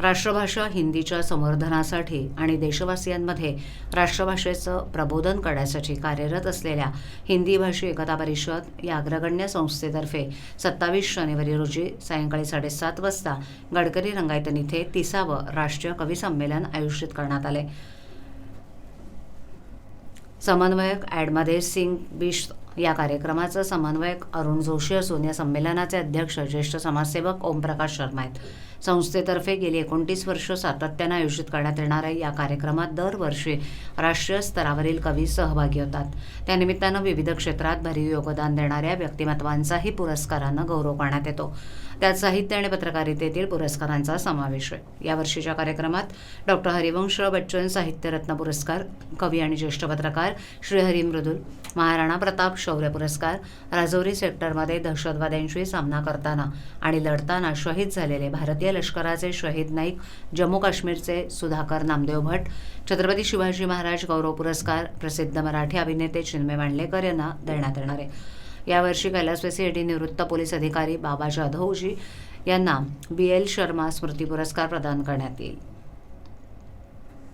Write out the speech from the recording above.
राष्ट्रभाषा हिंदीच्या संवर्धनासाठी आणि देशवासियांमध्ये राष्ट्रभाषेचं प्रबोधन करण्यासाठी कार्यरत असलेल्या हिंदी भाषी एकता परिषद या अग्रगण्य संस्थेतर्फे सत्तावीस जानेवारी रोजी सायंकाळी साडेसात वाजता गडकरी रंगायतन इथे तिसावं राष्ट्रीय कवी संमेलन आयोजित करण्यात आले. समन्वयक ॲडमध्ये सिंग बिश या कार्यक्रमाचं समन्वयक अरुण जोशी असून या संमेलनाचे अध्यक्ष ज्येष्ठ समाजसेवक ओमप्रकाश शर्मा आहेत. संस्थेतर्फे गेली एकोणतीस वर्ष सातत्यानं आयोजित करण्यात येणाऱ्या या कार्यक्रमात दरवर्षी राष्ट्रीय स्तरावरील कवी सहभागी होतात. त्यानिमित्तानं विविध क्षेत्रात भरीव योगदान देणाऱ्या व्यक्तिमत्वांचाही पुरस्कारानं गौरव करण्यात येतो. त्यात साहित्य आणि पत्रकारितेतील पुरस्कारांचा समावेश आहे. यावर्षीच्या कार्यक्रमात डॉक्टर हरिवंश बच्चन साहित्यरत्न पुरस्कार कवी आणि ज्येष्ठ पत्रकार श्रीहरी मृदुल महाराणा प्रताप शौर्य पुरस्कार राजौरी सेक्टरमध्ये दहशतवाद्यांशी सामना करताना आणि लढताना शहीद झालेले भारतीय लष्कराचे शहीद नाईक जम्मू काश्मीरचे सुधाकर नामदेव भट छत्रपती शिवाजी महाराज गौरव पुरस्कार प्रसिद्ध मराठी अभिनेते चिन्मय मांडलेकर यांना देण्यात येणार आहे. यावर्षी कैलासवासी ईडी निवृत्त पोलीस अधिकारी बाबा जाधवजी यांना बी एल शर्मा स्मृती पुरस्कार प्रदान करण्यात येईल.